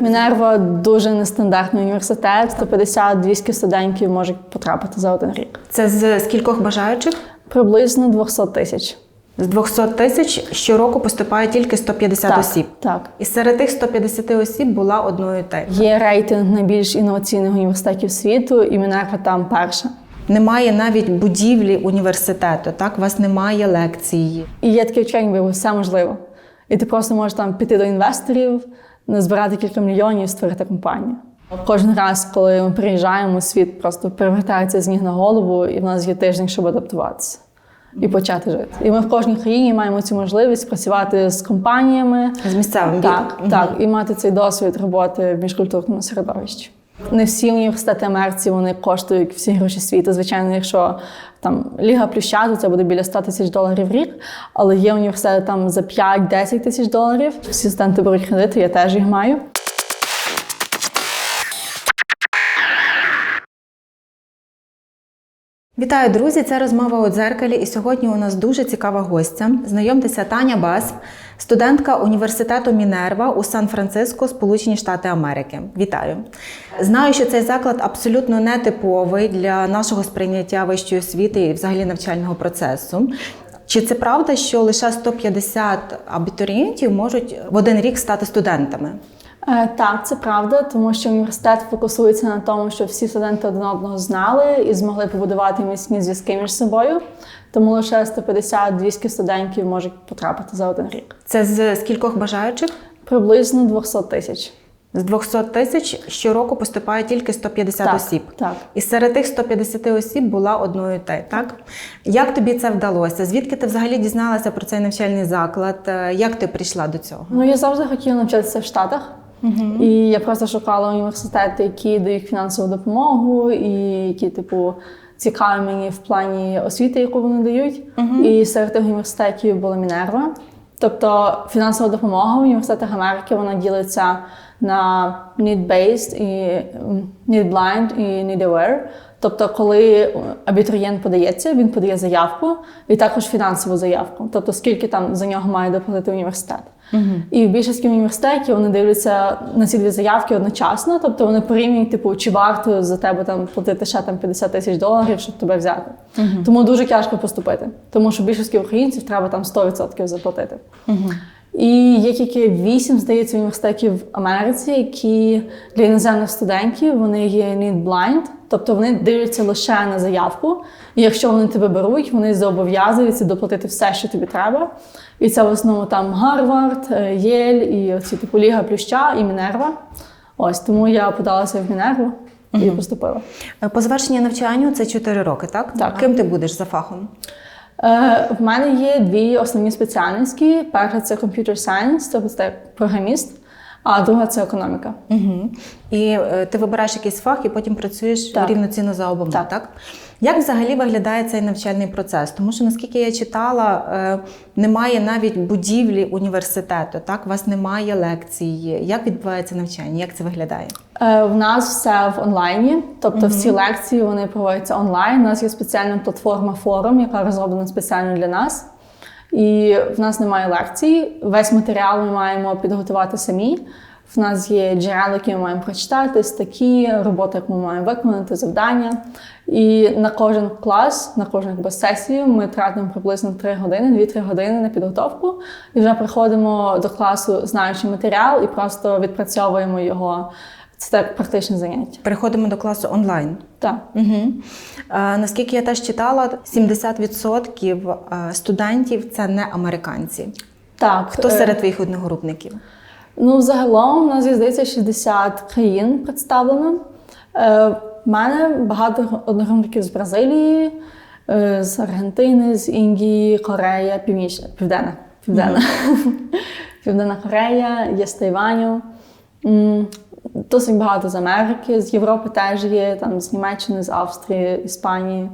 Мінерва дуже нестандартний університет. 150-200 студентів можуть потрапити за один рік. Це з скількох бажаючих? Приблизно 200 тисяч. З 200 тисяч щороку поступає тільки 150 Так, осіб. так. І серед тих 150 осіб була одною те. Є рейтинг найбільш інноваційних університетів світу, і Мінерва там перша. Немає навіть будівлі університету, так? У вас немає лекції. І є таке вчення, все можливо. І ти просто можеш там піти до інвесторів, назбирати кілька мільйонів і створити компанію. Кожен раз, коли ми приїжджаємо, світ просто перевертається з ніг на голову, і в нас є тиждень, щоб адаптуватися і почати жити. І ми в кожній країні маємо цю можливість працювати з компаніями. З місцевим Так, так, і мати цей досвід роботи в міжкультурному середовищі. Не всі університети Америці вони коштують всі гроші світу. Звичайно, якщо там Ліга Плюща, то це буде біля 100 тисяч доларів в рік. Але є університети там за 5-10 тисяч доларів. Всі студенти беруть кредити, я теж їх маю. Вітаю, друзі! Це розмова у дзеркалі. І сьогодні у нас дуже цікава гостя. Знайомтеся Таня Басп, студентка університету Мінерва у Сан-Франциско, Сполучені Штати Америки. Вітаю! Знаю, що цей заклад абсолютно нетиповий для нашого сприйняття вищої освіти і взагалі навчального процесу. Чи це правда, що лише 150 абітурієнтів можуть в один рік стати студентами? Е, Так, це правда, тому що університет фокусується на тому, щоб всі студенти один одного знали і змогли побудувати міцні зв'язки між собою. Тому лише 150-200 студентів можуть потрапити за один рік. Це з скількох бажаючих? Приблизно 200 тисяч. З 200 тисяч щороку поступає тільки 150 Так, осіб. так. І серед тих 150 осіб була одною ти, так? Як тобі це вдалося? Звідки ти взагалі дізналася про цей навчальний заклад? Е, Як ти прийшла до цього? Ну, я завжди хотіла навчатися в Штатах. І я просто шукала університети, які дають фінансову допомогу, і які, типу, цікаві мені в плані освіти, яку вони дають. І серед тих університетів була Мінерва. Тобто фінансова допомога в університетах Америки вона ділиться на need-based і need-blind і need-aware. Тобто, коли абітурієнт подається, він подає заявку і також фінансову заявку. Тобто, скільки там за нього має доплатити університет. І в більшості університетів вони дивляться на ці дві заявки одночасно. Тобто вони порівнюють, типу, чи варто за тебе там платити ще там 50 тисяч доларів, щоб тебе взяти. Тому дуже тяжко поступити. Тому що більшості українців треба там 100% заплатити. І є тільки вісім, здається, університетів в Америці, які для іноземних студентів вони є need blind, тобто вони дивляться лише на заявку. І якщо вони тебе беруть, вони зобов'язуються доплатити все, що тобі треба. І це в основному там Гарвард, е, Єль і оці типу Ліга Плюща і Мінерва. Ось тому я подалася в Мінерву і поступила. Е, По завершенні навчання це 4 роки, так? Так. Ким ти будеш за фахом? Е, в мене є дві основні спеціальності. Перша це computer science, тобто це програміст, а друга це економіка. Угу. І е, ти вибираєш якийсь фах і потім працюєш Так. рівноцінно за обома, так. Так. Як взагалі виглядає цей навчальний процес? Тому що, наскільки я читала, е, немає навіть будівлі університету, так? У вас немає лекції. Як відбувається навчання? Як це виглядає? Е, В нас все в онлайні, тобто всі лекції вони проводяться онлайн. У нас є спеціальна платформа форум, яка розроблена спеціально для нас. І в нас немає лекцій. Весь матеріал ми маємо підготувати самі. В нас є джерела, які ми маємо прочитати, статті, роботи, яку ми маємо виконати, завдання. І на кожен клас, на кожну сесію ми тратимо приблизно 3 години, 2-3 години на підготовку. І вже приходимо до класу, знаючи матеріал, і просто відпрацьовуємо його. Це так практичне заняття. Переходимо до класу онлайн. Так. Угу. Е, наскільки я теж читала, 70% е, студентів це не американці. Так. Хто е, серед твоїх одногрупників? Ну, загалом у нас є, здається, 60 країн представлено. Е, в мене багато одногрупників з Бразилії, е, з Аргентини, з Індії, Корея, Північна, Південна. Південна. Південна Корея, є з Тайваню. Досить багато з Америки, з Європи теж є, там з Німеччини, з Австрії, Іспанії,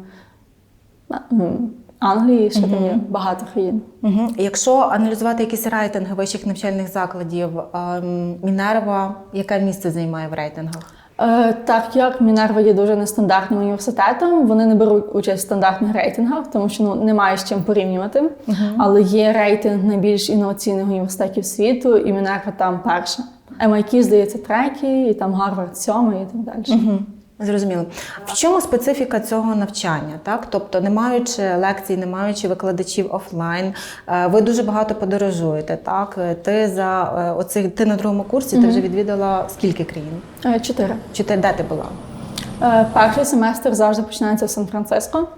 Англії, ще там є багато країн. Угу. Якщо аналізувати якісь рейтинги вищих навчальних закладів, ем, Мінерва яке місце займає в рейтингах? Е, Так як Мінерва є дуже нестандартним університетом, вони не беруть участь в стандартних рейтингах, тому що ну немає з чим порівнювати. Але є рейтинг найбільш інноваційних університетів світу, і Мінерва там перша. MIT, здається, третій, і там Гарвард сьомий і так далі. Угу. Зрозуміло. В чому специфіка цього навчання? Так, тобто, не маючи лекцій, не маючи викладачів офлайн, е, ви дуже багато подорожуєте. Так, Е, ти за е, оцих ти на другому курсі ти вже відвідала скільки країн? Чотири. Чи де ти була? Перший семестр завжди починається в Сан-Франциско.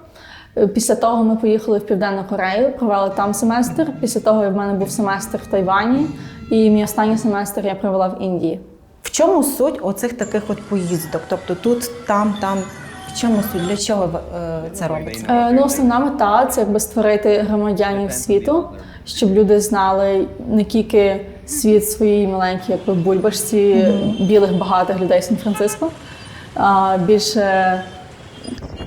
Після того ми поїхали в Південну Корею, провели там семестр. Після того в мене був семестр в Тайвані, і мій останній семестр я провела в Індії. В чому суть оцих таких от поїздок? Тобто тут, там, там. В чому суть? Для чого е, це робиться? Е, Ну, основна мета це якби створити громадянів світу, щоб люди знали не тільки світ своїй маленькій, якби бульбашці білих багатих людей Сан-Франциско, а більше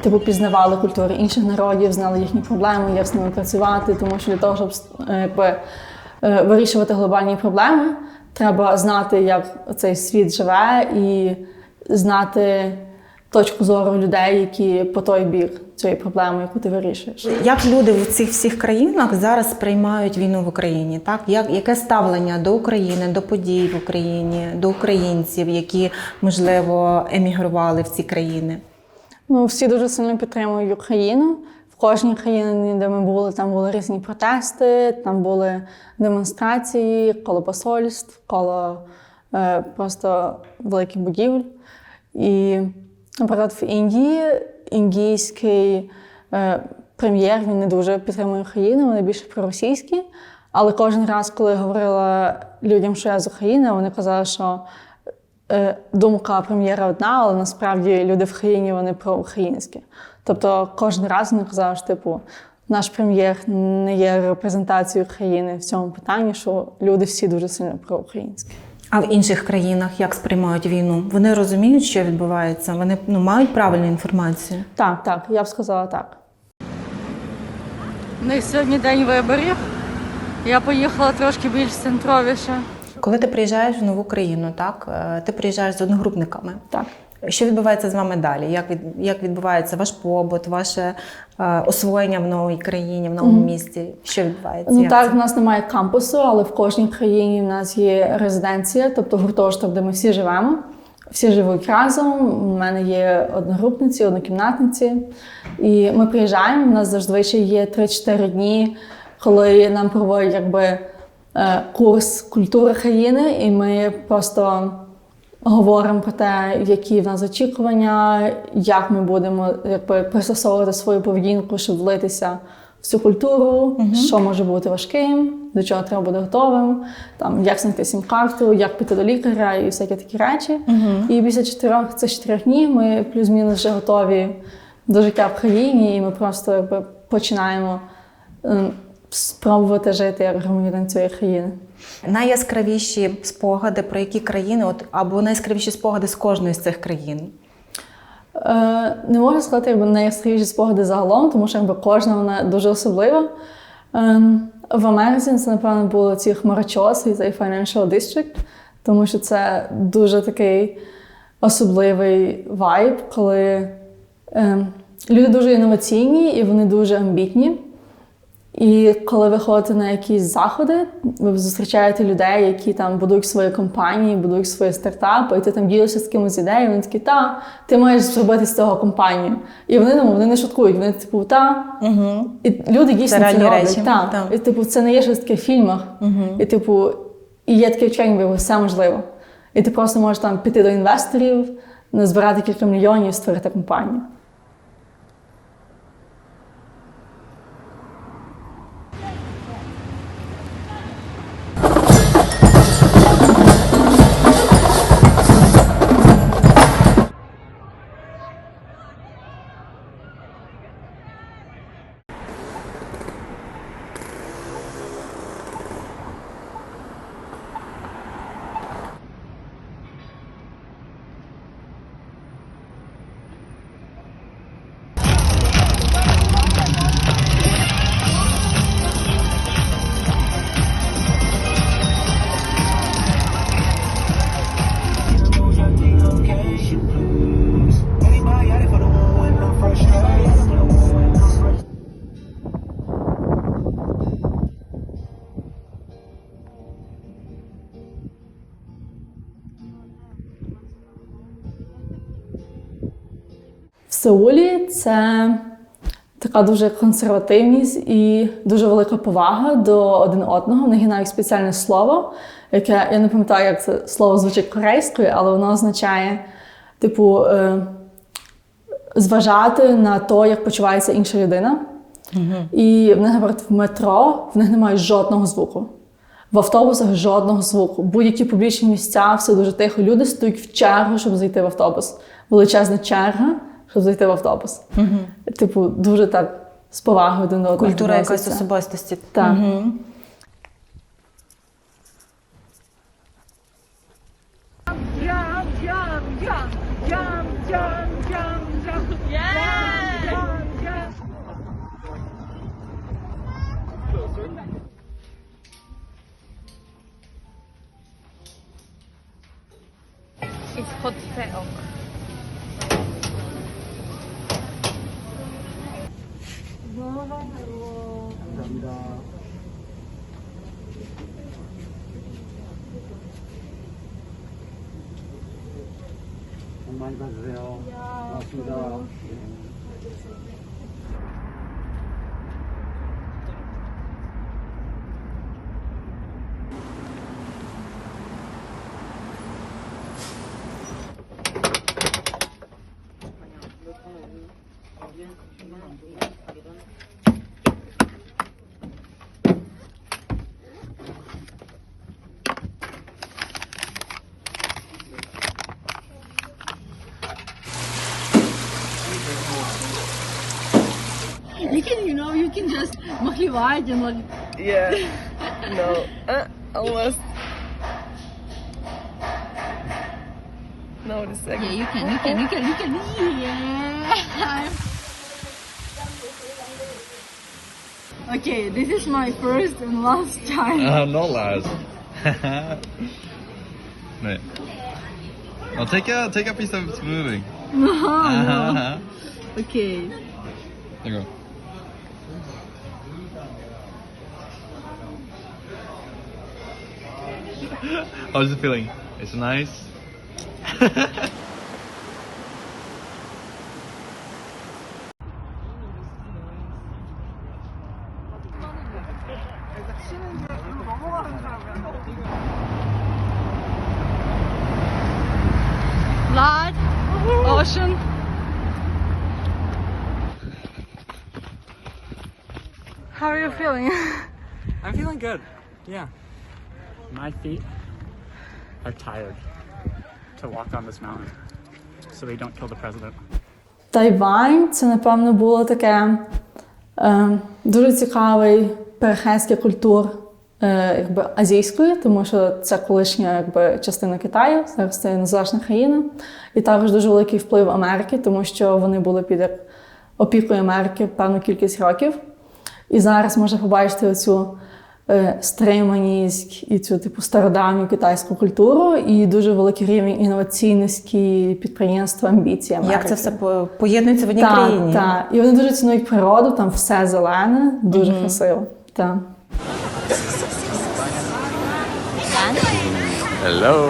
типу пізнавали культури інших народів, знали їхні проблеми, як з ними працювати, тому що для того, щоб е, якби, вирішувати глобальні проблеми, треба знати, як цей світ живе, і знати точку зору людей, які по той бік цієї проблеми, яку ти вирішуєш. Як люди в цих всіх країнах зараз сприймають війну в Україні? Так, як яке ставлення до України, до подій в Україні, до українців, які можливо емігрували в ці країни? Ну, всі дуже сильно підтримують Україну. Кожній країні, де ми були, там були різні протести, там були демонстрації, коло посольств, коло е, просто великих будівель. І, наприклад, в Індії індійський е, прем'єр він не дуже підтримує Україну, вони більше проросійські. Але кожен раз, коли я говорила людям, що я з України, вони казали, що е, думка прем'єра одна, але насправді люди в країні вони проукраїнські. Тобто кожен раз вони казали, що типу, наш прем'єр не є репрезентацією країни в цьому питанні, що люди всі дуже сильно проукраїнські. А в інших країнах як сприймають війну? Вони розуміють, що відбувається? Вони ну, мають правильну інформацію. Так, так, я б сказала так. У них сьогодні день виборів. Я поїхала трошки більш центровіше. Коли ти приїжджаєш в нову країну, так е, ти приїжджаєш з одногрупниками. Так. Що відбувається з вами далі? Як від як відбувається ваш побут, ваше е, освоєння в новій країні, в новому місті? Що відбувається? Ну Як так, це? в нас немає кампусу, але в кожній країні в нас є резиденція, тобто гуртожиток, де ми всі живемо. Всі живуть разом. У мене є одногрупниці, однокімнатниці. І ми приїжджаємо. У нас завжди є 3-4 дні, коли нам проводять якби е, курс культури країни, і ми просто говоримо про те, які в нас очікування, як ми будемо якби, пристосовувати свою поведінку, щоб влитися в цю культуру, що може бути важким, до чого треба бути готовим, там, як знайти сім-карту, як піти до лікаря і всякі такі речі. І після чотирьох цих чотирьох днів ми плюс-мінус вже готові до життя в країні, і ми просто якби, починаємо ем, спробувати жити як громадянин цієї країни. Найяскравіші спогади про які країни, от або найяскравіші спогади з кожної з цих країн. Е, не можу сказати, якби найяскравіші спогади загалом, тому що якби кожна вона дуже особлива. Е, в Америці це, напевно, було ці хмарочоси і цей Financial District, тому що це дуже такий особливий вайб, коли е, люди дуже інноваційні і вони дуже амбітні. І коли ви ходите на якісь заходи, ви зустрічаєте людей, які там будують свої компанії, будують свої стартапи, і ти там ділишся з кимось ідеєю, вони такі, та, ти маєш зробити з цього компанію. І вони ну, вони не шуткують, вони типу, та. Угу. І люди дійсно Це це, роблять. речі, Та. так. І типу, це не є щось таке в фільмах. І типу, і є таке ніби все можливо. І ти просто можеш там піти до інвесторів, назбирати кілька мільйонів, створити компанію. Сеулі це така дуже консервативність і дуже велика повага до один одного. В них є навіть спеціальне слово, яке я не пам'ятаю, як це слово звучить корейською, але воно означає, типу, е, зважати на те, як почувається інша людина. І в них, наприклад, в метро в них немає жодного звуку. В автобусах жодного звуку. Будь-які публічні місця, все дуже тихо. Люди стоять в чергу, щоб зайти в автобус. Величезна черга, щоб зайти в автобус. Типу, дуже так з повагою до одного. Культура якоїсь особистості. Так. Jump, jump, jump, 감사합니다. 복 많이 받으세요. 고맙습니다. 예. can just mahliwat and like. Yeah. no. Uh, almost. No, the second. Yeah, you can, you can, you can, you can. Yeah. okay, this is my first and last time. Uh, not last. Wait. Well, take a take a piece of it's. No, uh -huh. no. Okay. There you go. How's it feeling? It's nice. Blood, ocean. How are you feeling? I'm feeling good. Yeah. My feet are tired to walk on this mountain so they don't kill the president. Тайвань це, напевно, було таке е, дуже цікавий перехрестя культур е, якби, азійської, тому що це колишня якби, частина Китаю, зараз це незалежна країна. І також дуже великий вплив Америки, тому що вони були під опікою Америки певну кількість років. І зараз можна побачити оцю е, стриманість і цю типу стародавню китайську культуру, і дуже великий рівень інноваційності, підприємства, амбіції. Америки. Як це все поєднується в одній Так, країні? так. І вони дуже цінують природу, там все зелене, дуже красиво. Так. Hello.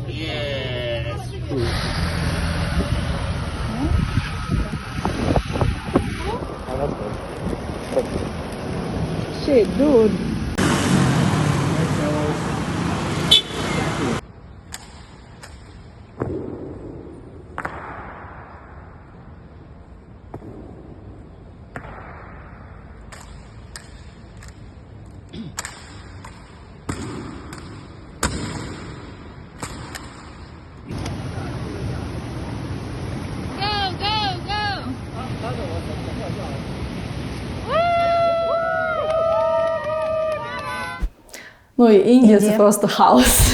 Shit, dude. Ну і Індія це просто хаос.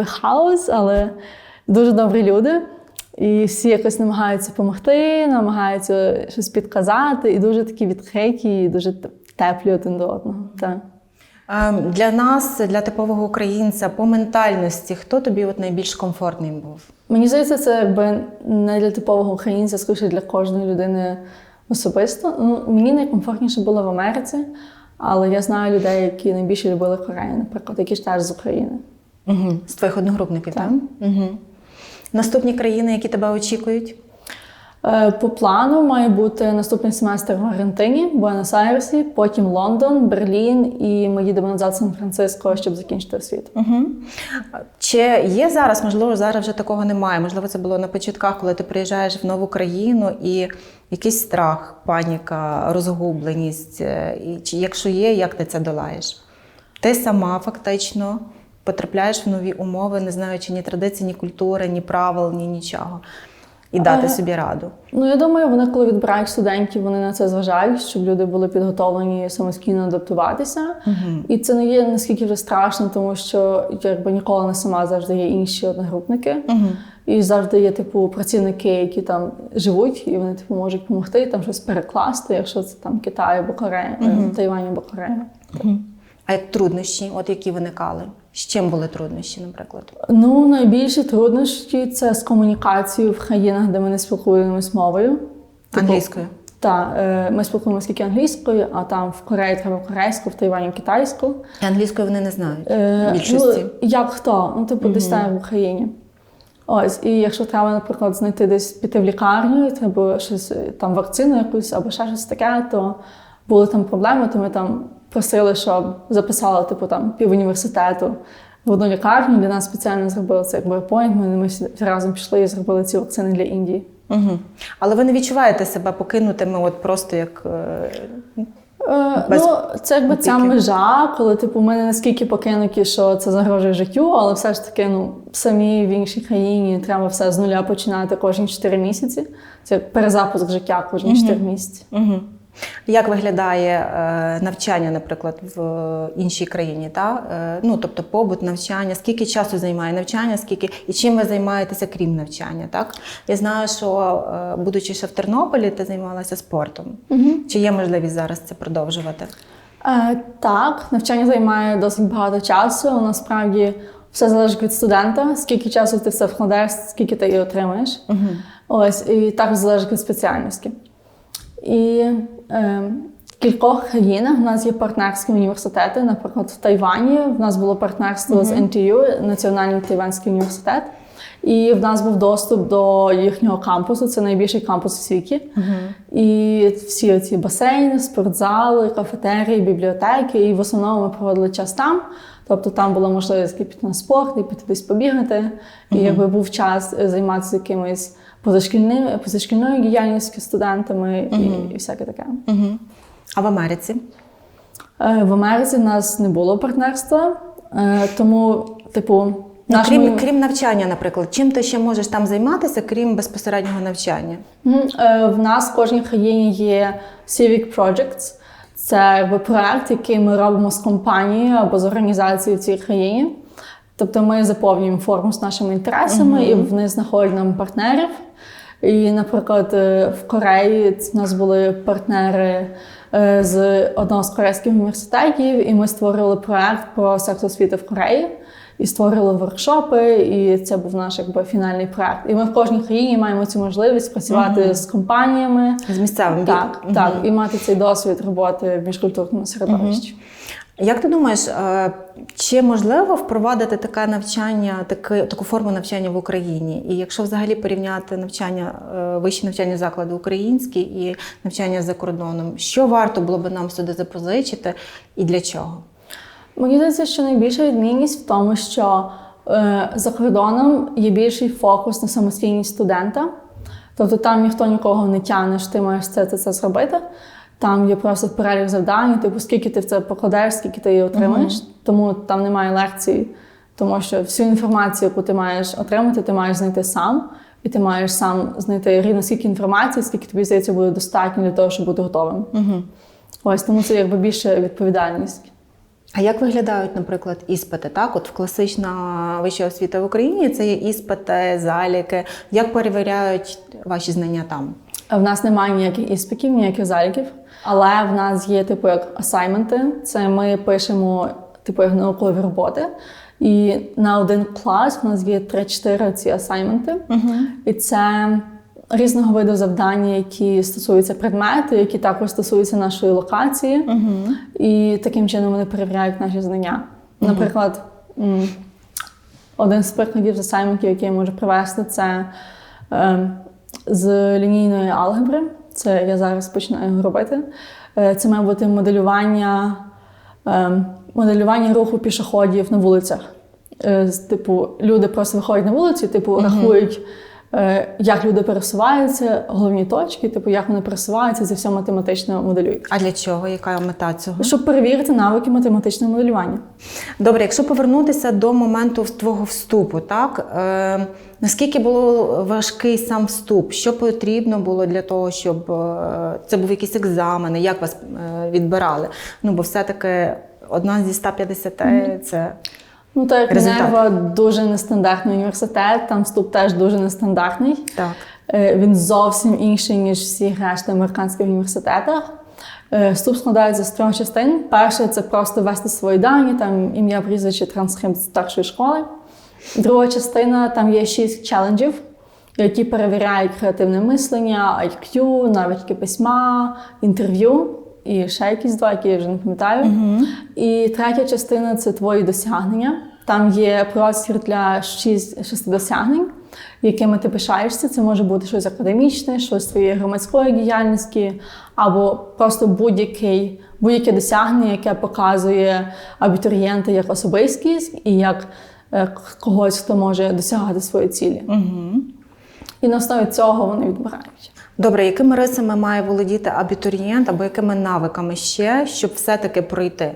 Якби хаос, але дуже добрі люди. І всі якось намагаються допомогти, намагаються щось підказати, і дуже такі відкриті, і дуже теплі один до одного. Так. Для нас, для типового українця, по ментальності, хто тобі от найбільш комфортний був? Мені здається, це якби не для типового українця, скоріше для кожної людини особисто. Ну, мені найкомфортніше було в Америці, але я знаю людей, які найбільше любили Корею, наприклад, які ж теж з України. Угу. З твоїх одногрупників, так? Угу. Наступні країни, які тебе очікують? Е, По плану має бути наступний семестр в Аргентині, Буенос-Айресі, потім Лондон, Берлін, і ми їдемо назад в Сан-Франциско, щоб закінчити освіту. Угу. Чи є зараз, можливо, зараз вже такого немає. Можливо, це було на початках, коли ти приїжджаєш в нову країну і якийсь страх, паніка, розгубленість. Е, І якщо є, як ти це долаєш? Ти сама фактично потрапляєш в нові умови, не знаючи ні традицій, ні культури, ні правил, ні нічого. І дати собі раду. Ну, я думаю, вони, коли відбирають студентів, вони на це зважають, щоб люди були підготовлені самостійно адаптуватися. І це не є наскільки вже страшно, тому що якби ніколи не сама завжди є інші одногрупники. І завжди є типу працівники, які там живуть, і вони типу можуть допомогти там щось перекласти, якщо це там Китай або Корея, е, Тайвань або Корея. А як труднощі, от які виникали? З чим були труднощі, наприклад? Ну, найбільші труднощі це з комунікацією в країнах, де ми не спілкуємось мовою. Типу, Англійською? Так, е, ми спілкуємося тільки англійською, а там в Кореї треба корейську, в Тайвані китайську. І Англійською вони не знають. Е, більшості. Ну, як хто? Ну, типу, десь там в Україні. Ось, і якщо треба, наприклад, знайти десь піти в лікарню, треба щось е, там вакцину якусь або ще щось таке, то були там проблеми, то ми там просили, щоб записали, типу, там пів університету в одну лікарню. Для нас спеціально зробили це якби апойнтмент, ми всі разом пішли і зробили ці вакцини для Індії. Угу. Але ви не відчуваєте себе покинутими, от просто як е, Е, Без ну, це якби ця межа, коли типу ми не наскільки покинуті, що це загрожує життю, але все ж таки, ну самі в іншій країні треба все з нуля починати кожні 4 місяці. Це як перезапуск життя кожні 4 місяці. Угу. Як виглядає е, навчання, наприклад, в іншій країні? Та? Е, ну, тобто побут, навчання, скільки часу займає навчання, скільки і чим ви займаєтеся крім навчання? Так? Я знаю, що е, будучи ще в Тернополі, ти займалася спортом. Чи є можливість зараз це продовжувати? Е, так, навчання займає досить багато часу. Насправді все залежить від студента, скільки часу ти все вкладаєш, скільки ти і отримаєш. Ось, і також залежить від спеціальності. І е, в кількох країнах в нас є партнерські університети. Наприклад, в Тайвані в нас було партнерство з NTU, Національний Тайванський університет. І в нас був доступ до їхнього кампусу. Це найбільший кампус у світі. І всі ці басейни, спортзали, кафетерії, бібліотеки. І в основному ми проводили час там. Тобто там була можливість піти на спорт, і піти десь побігати. І якби був час займатися якимось позашкільним, позашкільною діяльністю студентами і, і всяке таке. А в Америці? Е, В Америці в нас не було партнерства, е, тому, типу, Ну, наш крім, крім навчання, наприклад, чим ти ще можеш там займатися, крім безпосереднього навчання? Мгм. Е, В нас в кожній країні є Civic Projects. Це якби проект, який ми робимо з компанією або з організацією в цій країні. Тобто ми заповнюємо форму з нашими інтересами, і вони знаходять нам партнерів. І, наприклад, е, в Кореї у нас були партнери е, з одного з корейських університетів, і ми створили проект про секс освіту в Кореї. І створили воркшопи, і це був наш якби фінальний проект. І ми в кожній країні маємо цю можливість працювати з компаніями, З місцевим так, Мгм. так, і мати цей досвід роботи в міжкультурному середовищі. Як ти думаєш, е, чи можливо впровадити таке навчання, таки, таку форму навчання в Україні? І якщо взагалі порівняти навчання, е, вищі навчальні заклади українські і навчання за кордоном, що варто було би нам сюди запозичити і для чого? Мені здається, що найбільша відмінність в тому, що е, за кордоном є більший фокус на самостійність студента. Тобто там ніхто нікого не тягне, що ти маєш це, це, це зробити. Там є просто перелік завдань, типу, скільки ти в це покладаєш, скільки ти її отримаєш. Тому там немає лекцій, тому що всю інформацію, яку ти маєш отримати, ти маєш знайти сам. І ти маєш сам знайти рівно скільки інформації, скільки тобі здається буде достатньо для того, щоб бути готовим. Угу. Ось тому це якби більше відповідальність. А як виглядають, наприклад, іспити? Так, от в класична вища освіта в Україні це є іспити, заліки. Як перевіряють ваші знання там? В нас немає ніяких іспитів, ніяких заліків, але в нас є типу як асайменти. Це ми пишемо типу як наукові роботи. І на один клас в нас є 3-4 ці асайменти. І це різного виду завдання, які стосуються предмету, які також стосуються нашої локації. І таким чином вони перевіряють наші знання. Наприклад, один з прикладів з асайментів, який я можу привести, це е, з лінійної алгебри. Це я зараз починаю робити. Е, це має бути моделювання, е, моделювання руху пішоходів на вулицях. Е, типу, люди просто виходять на вулицю, типу, рахують, як люди пересуваються, головні точки, типу, як вони пересуваються, це все математично моделюють. А для чого? Яка мета цього? Щоб перевірити навики математичного моделювання. Добре, якщо повернутися до моменту твого вступу, так е, наскільки було важкий сам вступ? Що потрібно було для того, щоб е, це був якийсь екзамен? Як вас е, відбирали? Ну бо все-таки одна зі 150 це Ну, так як. Мінерва дуже нестандартний університет, там вступ теж дуже нестандартний. так. Е, Він зовсім інший, ніж всі решта американських університетах. Е, Вступ складається з трьох частин. Перше це просто ввести свої дані, там ім'я, прізвище, транскрипт старшої школи. Друга частина там є шість челенджів, які перевіряють креативне мислення, IQ, навички письма, інтерв'ю і ще якісь два, які я вже не пам'ятаю. І третя частина це твої досягнення. Там є простір для шість, шести досягнень, якими ти пишаєшся. Це може бути щось академічне, щось твоєї громадської діяльності, або просто будь-який, будь-яке досягнення, яке показує абітурієнта як особистість і як е, когось, хто може досягати свої цілі. Угу. І на основі цього вони відбирають. Добре, якими рисами має володіти абітурієнт або якими навиками ще, щоб все-таки пройти?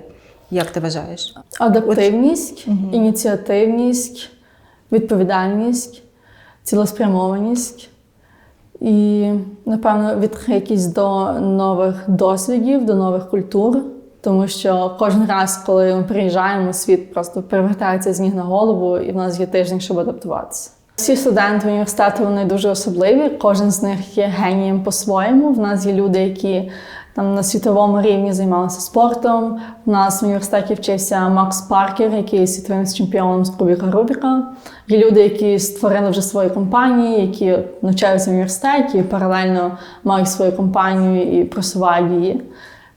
Як ти вважаєш? Адаптивність, ініціативність, відповідальність, цілеспрямованість і, напевно, відкритість до нових досвідів, до нових культур. Тому що кожен раз, коли ми приїжджаємо, світ просто перевертається з ніг на голову, і в нас є тиждень, щоб адаптуватися. Всі студенти університету вони дуже особливі. Кожен з них є генієм по-своєму. В нас є люди, які там на світовому рівні займалися спортом. У нас в університеті вчився Макс Паркер, який світовим чемпіоном з Кубіка Рубіка. Є люди, які створили вже свої компанії, які навчаються в університеті, паралельно мають свою компанію і просувають її.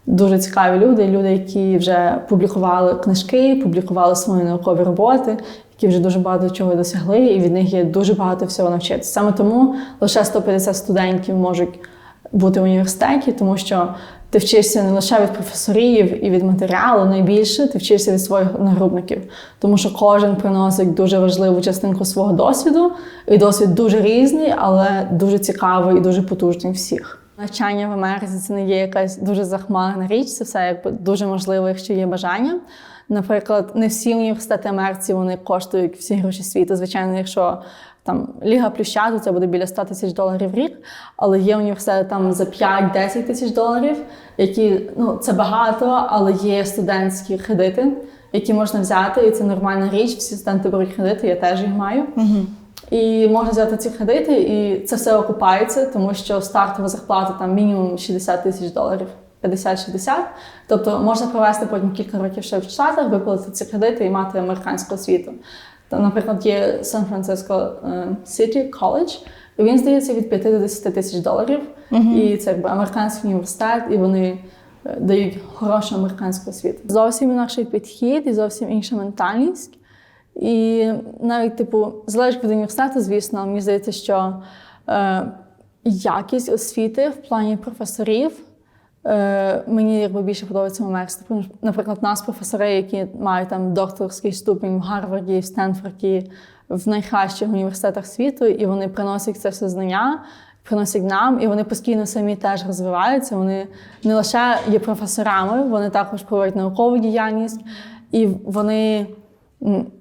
Дуже цікаві люди, люди, які вже публікували книжки, публікували свої наукові роботи, які вже дуже багато чого досягли, і від них є дуже багато всього навчитися. Саме тому лише 150 студентів можуть бути в університеті, тому що ти вчишся не лише від професорів і від матеріалу, найбільше ти вчишся від своїх одногрупників, тому що кожен приносить дуже важливу частинку свого досвіду, і досвід дуже різний, але дуже цікавий і дуже потужний всіх. Навчання в Америці це не є якась дуже захмарна річ, це все якби дуже можливо, якщо є бажання. Наприклад, не всі університети Америці вони коштують всі гроші світу. Звичайно, якщо там Ліга Плюща, то це буде біля 100 тисяч доларів в рік. Але є університети там за 5-10 тисяч доларів, які ну це багато, але є студентські кредити, які можна взяти, і це нормальна річ. Всі студенти беруть кредити, я теж їх маю. І можна взяти ці кредити, і це все окупається, тому що стартова зарплата там мінімум 60 тисяч доларів. 50-60. Тобто можна провести потім кілька років ще в Штатах, виплатити ці кредити і мати американську освіту. Там, наприклад, є Сан-Франциско City College, і він здається від 5 до 10 тисяч доларів. І це якби американський університет, і вони е, дають хорошу американську освіту. Зовсім інакший підхід і зовсім інша ментальність. І навіть, типу, залежить від університету, звісно, мені здається, що е, якість освіти в плані професорів е, мені якби більше подобається. Типу, Наприклад, нас професори, які мають там докторський ступінь в Гарварді, в Стенфорді, в найкращих університетах світу, і вони приносять це все знання, приносять нам, і вони постійно самі теж розвиваються. Вони не лише є професорами, вони також проводять наукову діяльність, і вони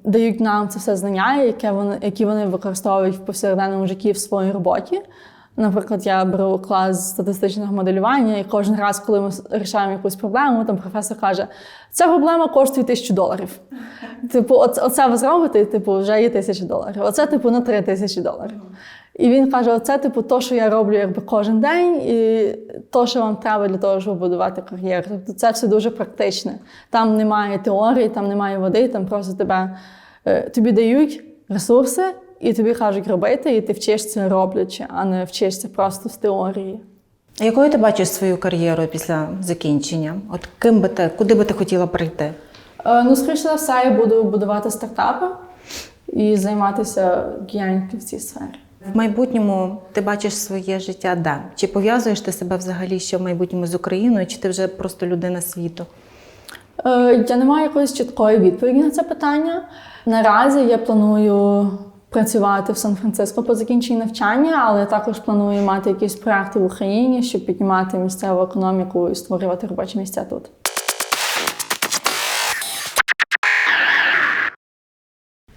дають нам це все знання, яке вони, які вони використовують в повсякденному житті в своїй роботі. Наприклад, я беру клас статистичного моделювання, і кожен раз, коли ми рішаємо якусь проблему, там професор каже: ця проблема коштує тисячу доларів. Типу, оце, ви зробите, і типу, вже є тисяча доларів. Оце, типу, на три тисячі доларів. І він каже: оце, типу, то, що я роблю якби кожен день, і то, що вам треба для того, щоб будувати кар'єру. Тобто це все дуже практичне. Там немає теорії, там немає води, там просто тебе е, тобі дають ресурси, і тобі кажуть робити, і ти вчишся роблячи, а не вчишся просто з теорії. А Якою ти бачиш свою кар'єру після закінчення? От ким би ти, куди би ти хотіла прийти? Е, Ну, скоріше за все, я буду будувати стартапи і займатися діяльністю в цій сфері. В майбутньому ти бачиш своє життя де? Чи пов'язуєш ти себе взагалі ще в майбутньому з Україною, чи ти вже просто людина світу? Е, Я не маю якоїсь чіткої відповіді на це питання. Наразі я планую працювати в Сан-Франциско по закінченні навчання, але також планую мати якісь проекти в Україні, щоб піднімати місцеву економіку і створювати робочі місця тут.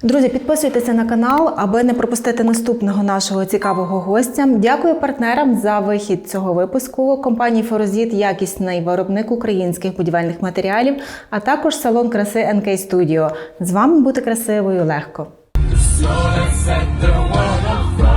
Друзі, підписуйтеся на канал, аби не пропустити наступного нашого цікавого гостя. Дякую партнерам за вихід цього випуску. Компанії Форозіт якісний виробник українських будівельних матеріалів, а також салон краси NK Studio. З вами бути красивою легко. So let's set the world on fire.